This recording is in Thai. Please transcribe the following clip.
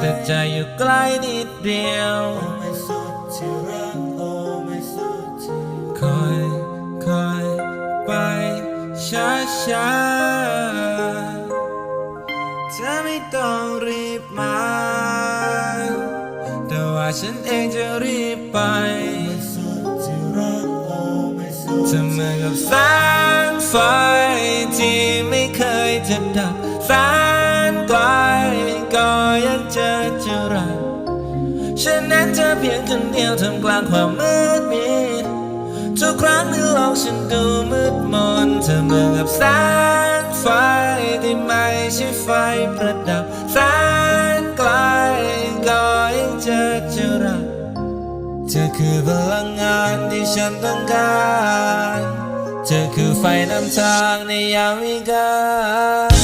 แต่ใจอยู่ใกล้นิดเดียวคอยคอยไปช้าช้าเธอไม่ต้องรีบมา แต่ว่าฉันเองจะรีบไปเธอเหมือนกับแสงไฟที่ไม่เคยจะดับแสน จอเจอรักฉันนั้นเธอเพียงคนเดียวท่ามกลางความมืดมิดทุกครั้งที่โลกฉันดูมืดมนเธอเหมือนกับแสงไฟที่ไม่ใช่ไฟประดับแสนไกลก็ยังเจอเจอรักเธอคือพลังงานที่ฉันต้องการ เธอคือไฟนำทางในยามวิกาล